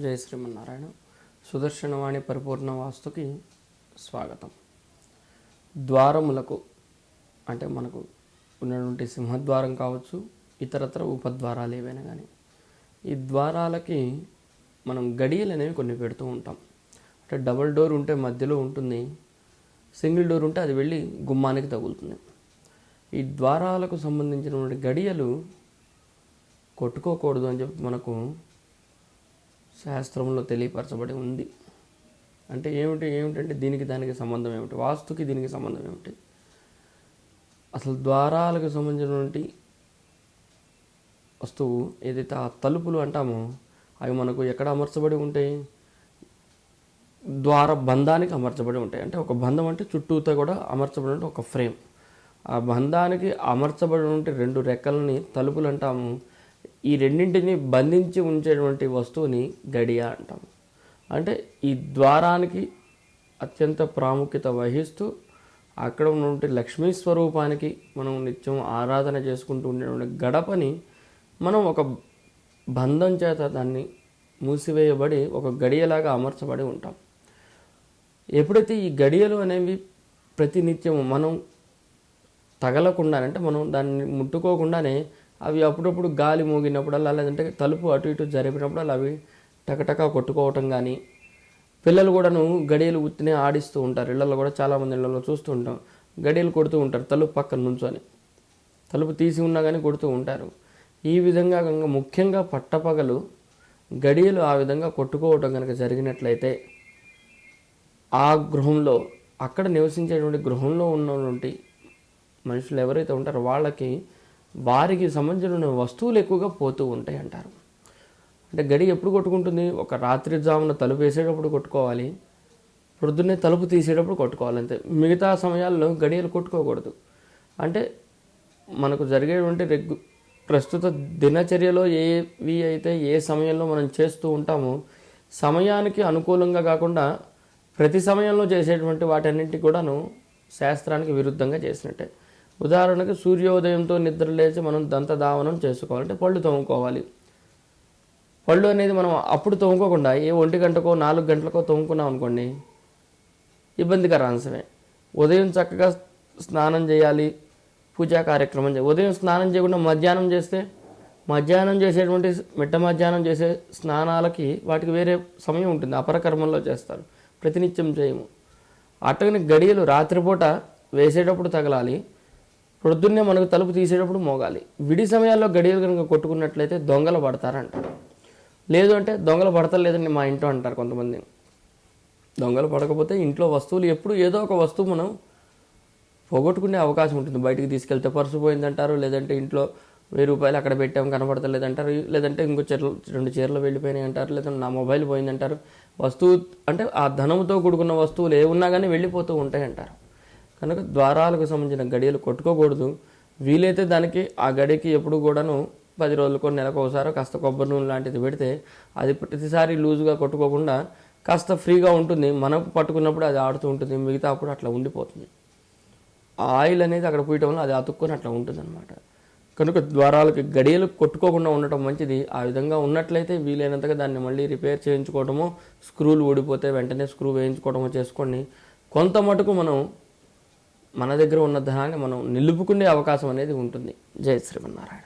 జయ శ్రీమన్నారాయణ. సుదర్శనవాణి పరిపూర్ణ వాస్తుకి స్వాగతం. ద్వారములకు అంటే మనకు ఉన్నటువంటి సింహద్వారం కావచ్చు ఇతరత్ర ఉపద్వారాలు ఏవైనా కానీ ఈ ద్వారాలకి మనం గడియలు అనేవి కొన్ని పెడుతూ ఉంటాం. అంటే డబుల్ డోర్ ఉంటే మధ్యలో ఉంటుంది సింగిల్ డోర్ ఉంటే అది వెళ్ళి గుమ్మానికి తగులుతుంది. ఈ ద్వారాలకు సంబంధించినటువంటి గడియలు కొట్టుకోకూడదు అని చెప్పి మనకు శాస్త్రంలో తెలియపరచబడి ఉంది. అంటే ఏమిటి ఏమిటంటే దీనికి దానికి సంబంధం ఏమిటి? వాస్తుకి దీనికి సంబంధం ఏమిటి? అసలు ద్వారాలకు సంబంధించినటువంటి వస్తువు ఏదైతే ఆ తలుపులు అంటామో అవి మనకు ఎక్కడ అమర్చబడి ఉంటాయి? ద్వార బంధానికి అమర్చబడి ఉంటాయి. అంటే ఒక బంధం అంటే చుట్టూతో కూడా అమర్చబడి ఉంటే ఒక ఫ్రేమ్. ఆ బంధానికి అమర్చబడి ఉంటే రెండు రెక్కలని తలుపులు అంటాము. ఈ రెండింటిని బంధించి ఉంచేటువంటి వస్తువుని గడియ అంటాము అంటే ఈ ద్వారానికి అత్యంత ప్రాముఖ్యత వహిస్తూ అక్కడ ఉన్నటువంటి లక్ష్మీ స్వరూపానికి మనం నిత్యం ఆరాధన చేసుకుంటూ ఉండేటువంటి గడపని మనం ఒక బంధం చేత దాన్ని మూసివేయబడి ఒక గడియలాగా అమర్చబడి ఉంటాం. ఎప్పుడైతే ఈ గడియలు అనేవి ప్రతినిత్యం మనం తగలకుండానే అంటే మనం దాన్ని ముట్టుకోకుండానే అవి అప్పుడప్పుడు గాలి మోగినప్పుడల్లా లేదంటే తలుపు అటు ఇటు జరిపినప్పుడల్లా అవి టకటక కొట్టుకోవటం కానీ పిల్లలు కూడాను గడియలు ఉత్తినే ఆడిస్తూ ఉంటారు. ఇళ్ళల్లో కూడా చాలామంది ఇళ్ళల్లో చూస్తూ ఉంటాం. గడియలు కొడుతూ ఉంటారు తలుపు పక్కన నుంచొని. తలుపు తీసి ఉన్నా కానీ కొడుతూ ఉంటారు. ఈ విధంగా కనుక ముఖ్యంగా పట్టపగలు గడియలు ఆ విధంగా కొట్టుకోవటం కనుక జరిగినట్లయితే ఆ గృహంలో అక్కడ నివసించేటువంటి గృహంలో ఉన్నటువంటి మనుషులు ఎవరైతే ఉంటారో వాళ్ళకి వారికి సంబంధించిన వస్తువులు ఎక్కువగా పోతూ ఉంటాయి అంటారు. అంటే గడి ఎప్పుడు కొట్టుకుంటుంది? ఒక రాత్రి జామున తలుపు వేసేటప్పుడు కొట్టుకోవాలి. పొద్దున్నే తలుపు తీసేటప్పుడు కొట్టుకోవాలి అంతే. మిగతా సమయాల్లో గడియలు కొట్టుకోకూడదు. అంటే మనకు జరిగేటువంటి రెగ్గు ప్రస్తుత దినచర్యలో ఏవి అయితే ఏ సమయంలో మనం చేస్తూ ఉంటామో సమయానికి అనుకూలంగా కాకుండా ప్రతి సమయంలో చేసేటువంటి వాటన్నింటి కూడాను శాస్త్రానికి విరుద్ధంగా చేసినట్టే. ఉదాహరణకు సూర్యోదయంతో నిద్ర లేచి మనం దంతధావనం చేసుకోవాలంటే పళ్ళు తోముకోవాలి. పళ్ళు అనేది మనం అప్పుడు తోముకోకుండా ఏ ఒంటి గంటకో నాలుగు గంటలకో తోముకున్నాం అనుకోండి ఇబ్బందికర అంశమే ఉదయం చక్కగా స్నానం చేయాలి పూజా కార్యక్రమం చేయాలి ఉదయం స్నానం చేయకుండా మధ్యాహ్నం చేస్తే మధ్యాహ్నం చేసేటువంటి మిట్ట మధ్యాహ్నం చేసే స్నానాలకి వాటికి వేరే సమయం ఉంటుంది అపరకర్మంలో చేస్తారు ప్రతినిత్యం చేయము. అట్టగని గడియలు రాత్రిపూట వేసేటప్పుడు తగలాలి ప్రొద్దున్నే మనకు తలుపు తీసేటప్పుడు మోగాలి. విడి సమయాల్లో గడియలు కనుక కొట్టుకున్నట్లయితే దొంగలు పడతారంటారు లేదు అంటే దొంగలు పడతలేదని మా ఇంట్లో అంటారు కొంతమంది. దొంగలు పడకపోతే ఇంట్లో వస్తువులు ఎప్పుడు ఏదో ఒక వస్తువు మనం పోగొట్టుకునే అవకాశం ఉంటుంది. బయటికి తీసుకెళ్తే పర్సు పోయిందంటారు లేదంటే ఇంట్లో వెయ్యి రూపాయలు అక్కడ పెట్టాం కనపడతలేదంటారు లేదంటే ఇంకో చీరలు రెండు చీరలు వెళ్ళిపోయినాయి అంటారు లేదంటే నా మొబైల్ పోయిందంటారు. వస్తువు అంటే ఆ ధనంతో కూడుకున్న వస్తువులు ఏ ఉన్నా కానీ వెళ్ళిపోతూ ఉంటాయి అంటారు కనుక ద్వారాలకు సంబంధించిన గడియలు కొట్టుకోకూడదు. వీలైతే దానికి ఆ గడికి ఎప్పుడు కూడాను పది రోజులకో నెలకు ఒకసారి కాస్త కొబ్బరి నూనె లాంటిది పెడితే అది ప్రతిసారి లూజుగా కొట్టుకోకుండా కాస్త ఫ్రీగా ఉంటుంది. మనం పట్టుకున్నప్పుడు అది ఆడుతూ ఉంటుంది. మిగతా అప్పుడు అట్లా ఉండిపోతుంది. ఆ ఆయిల్ అనేది అక్కడ పూయటం వల్ల అది అతుక్కొని అట్లా ఉంటుంది అనమాట కనుక ద్వారాలకి గడియలు కొట్టుకోకుండా ఉండటం మంచిది. ఆ విధంగా ఉన్నట్లయితే వీలైనంతగా దాన్ని మళ్ళీ రిపేర్ చేయించుకోవడమో స్క్రూలు ఊడిపోతే వెంటనే స్క్రూ వేయించుకోవడమో చేసుకోండి కొంత మటుకు మనం మన దగ్గర ఉన్న ధనాన్ని మనం నిలుపుకునే అవకాశం అనేది ఉంటుంది. జయ శ్రీమన్నారాయణ.